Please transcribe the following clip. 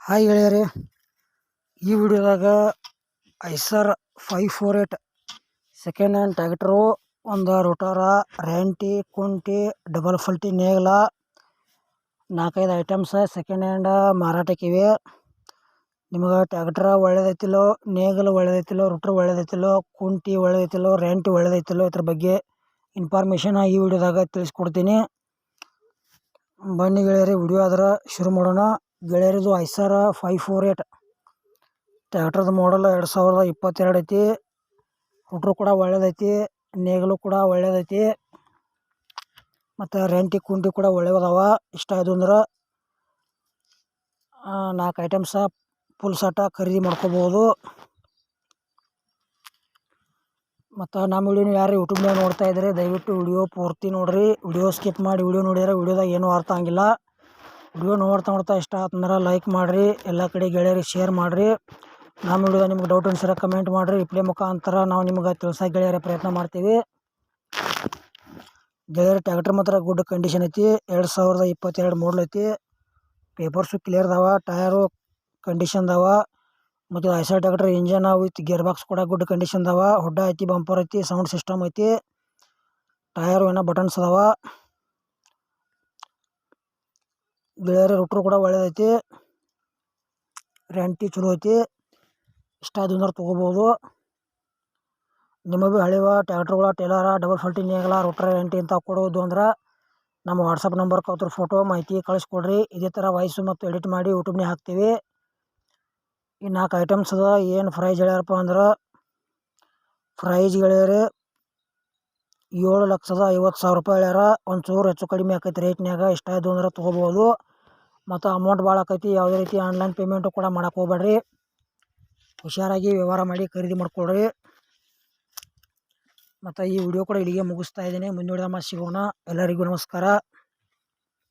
Hi ಗೆಳೆಯರೇ, ಈ ವಿಡಿಯೋದಾಗ Eicher five four eight second hand tractor ಒಂದು ರೋಟಾರ ರ್ಯಾಂಟಿ ಕುಂಟಿ ಡಬಲ್ ಫಲ್ಟಿ ನೇಗ್ಲ, ನಾಲ್ಕೈದು ಐಟಮ್ಸ ಸೆಕೆಂಡ್ ಹ್ಯಾಂಡ್ ಮಾರಾಟಕ್ಕಿವೆ ನಿಮಗೆ ಟ್ಯಾಕ್ಟ್ರ ಒಳ್ಳೇದೈತಿಲ್ಲೋ, ನೇಗಲು ಒಳ್ಳೇದೈತಿಲ್ಲೋ ರೋಟ್ರ್ ಒಳ್ಳೇದೈತಿಲ್ಲೋ, ಕುಂಟಿ ಒಳ್ಳೆದೈತಿಲ್ಲೋ ರ್ಯಾಂಟಿ ಒಳ್ಳೇದೈತಿಲ್ಲೋ ಇದ್ರ ಬಗ್ಗೆ ಇನ್ಫಾರ್ಮೇಷನ್ ಈ ವಿಡಿಯೋದಾಗ ತಿಳಿಸ್ಕೊಡ್ತೀನಿ. ಬನ್ನಿ ಗೆಳೆಯರಿ, ವಿಡಿಯೋ ಆದ್ರೆ ಶುರು ಮಾಡೋಣ. ಗೆಳೆಯರಿದು ಐಸರ್ ಫೈವ್ ಫೋರ್ ಏಟ್. ಟ್ಯಾಕ್ಟ್ರದ್ದು ಮಾಡಲ್ ಎರಡು ಸಾವಿರದ ಇಪ್ಪತ್ತೆರಡು ಐತಿ. ಹುಟ್ರು ಕೂಡ ಒಳ್ಳೇದೈತಿ, ನೇಗಲು ಕೂಡ ಒಳ್ಳೇದೈತಿ. ಮತ್ತು ರೆಂಟಿ ಕುಂಟಿ ಕೂಡ ಒಳ್ಳೆಯದಾವ ಇಷ್ಟ ಆಯ್ತು ಅಂದ್ರೆ. ನಾಲ್ಕು ಐಟಮ್ಸ ಫುಲ್ ಸಟ ಖರೀದಿ ಮಾಡ್ಕೋಬೋದು. ಮತ್ತು ನಮ್ಮ ವಿಡಿಯೋನ ಯಾರು ಯೂಟ್ಯೂಬ್ನಾಗ ನೋಡ್ತಾ ಇದ್ದರೆ ದಯವಿಟ್ಟು ವಿಡಿಯೋ ಪೂರ್ತಿ ನೋಡಿರಿ. ವಿಡಿಯೋ ಸ್ಕಿಪ್ ಮಾಡಿ ವಿಡಿಯೋ ನೋಡಿದ್ರೆ ವಿಡಿಯೋದಾಗ ಏನೂ ಅರ್ಥ ಆಗಿಲ್ಲ ವಿಡಿಯೋ ನೋಡ್ತಾ ನೋಡ್ತಾ ಇಷ್ಟ ಆತಂದ್ರೆ ಲೈಕ್ ಮಾಡಿರಿ, ಎಲ್ಲ ಕಡೆ ಗೆಳೆಯರಿಗೆ ಶೇರ್ ಮಾಡಿರಿ. ನಮ್ಮ ವಿಡಿಯೋದಾಗ ನಿಮ್ಗೆ ಡೌಟ್ ಅನ್ಸರ ಕಮೆಂಟ್ ಮಾಡಿರಿ ರಿಪ್ಲೈ ಮುಖಾಂತರ ನಾವು ನಿಮ್ಗೆ ತಿಳ್ಸೋಕೆ ಗೆಳೆಯರ ಪ್ರಯತ್ನ ಮಾಡ್ತೀವಿ. ಗೆಳೆಯರ ಟ್ಯಾಕ್ಟ್ರ್ ಮಾತ್ರ ಗುಡ್ ಕಂಡೀಷನ್ ಐತಿ, ಎರಡು ಸಾವಿರದ ಇಪ್ಪತ್ತೆರಡು ಐತಿ. ಪೇಪರ್ಸು ಕ್ಲಿಯರ್ ಅದಾವ ಟಯರು ಕಂಡೀಷನ್ ಮತ್ತು Eicher tractor engine with gear box ಕೂಡ ಗುಡ್ ಕಂಡೀಷನ್ ಅದಾವ ಹುಡ್ಡ ಐತಿ, ಬಂಪರ್ ಐತಿ, ಸೌಂಡ್ ಸಿಸ್ಟಮ್ ಐತಿ ಟಯರು ಏನೋ ಬಟನ್ಸ್ ಅದಾವ. ಗೆಳೆಯರ ರುಟ್ರು ಕೂಡ ಒಳ್ಳೇದೈತಿ ರೆಂಟಿ ಚಲೋ ಐತಿ, ಇಷ್ಟ ಆದ್ರೆ ತೊಗೋಬೋದು. ನಿಮಗೆ ಭೀ ಹಳೆವ ಟ್ಯಾಕ್ಟ್ರುಗಳ ಟೇಲರ ಡಬಲ್ ಫಲ್ಟಿ ನೇಗಲ ರೋಟ್ರ ರೆಂಟಿ ಅಂತ ಕೊಡೋದು ಅಂದ್ರೆ ನಮ್ಮ ವಾಟ್ಸಪ್ ನಂಬರ್ ಅದ್ರ ಫೋಟೋ ಮಾಹಿತಿ ಕಳಿಸ್ಕೊಡ್ರಿ ಇದೇ ಥರ ವಾಯ್ಸು ಮತ್ತು ಎಡಿಟ್ ಮಾಡಿ ಯೂಟ್ಯೂಬ್ನೇ ಹಾಕ್ತೀವಿ. ಈ ನಾಲ್ಕು ಐಟಮ್ಸ್ ಅದ ಏನು ಪ್ರೈಸ್ ಹೇಳ್ಯಾರಪ್ಪ ಅಂದ್ರೆ ಪ್ರೈಸ್ ಹೇಳ್ಯಾರ ಏಳು ಲಕ್ಷದ ಐವತ್ತು ಸಾವಿರ ರೂಪಾಯಿ ಹೇಳ್ಯಾರ. ಒಂಚೂರು ಹೆಚ್ಚು ಕಡಿಮೆ ಆಕೈತಿ ರೇಟ್ನ್ಯಾಗ ಇಷ್ಟ ಆಯ್ತು ಅಂದ್ರೆ ತೊಗೋಬೋದು. ಮತ್ತು ಅಮೌಂಟ್ ಭಾಳ ಆಕೈತಿ. ಯಾವುದೇ ರೀತಿ ಆನ್ಲೈನ್ ಪೇಮೆಂಟು ಕೂಡ ಮಾಡಕ್ಕೆ ಹೋಗ್ಬೇಡ್ರಿ. ಹುಷಾರಾಗಿ ವ್ಯವಹಾರ ಮಾಡಿ ಖರೀದಿ ಮಾಡ್ಕೊಳ್ರಿ. ಮತ್ತು ಈ ವಿಡಿಯೋ ಕೂಡ ಇಲ್ಲಿಗೆ ಮುಗಿಸ್ತಾ ಇದ್ದೀನಿ. ಮುಂದಿನ ಸಿಗೋಣ. ಎಲ್ಲರಿಗೂ ನಮಸ್ಕಾರ.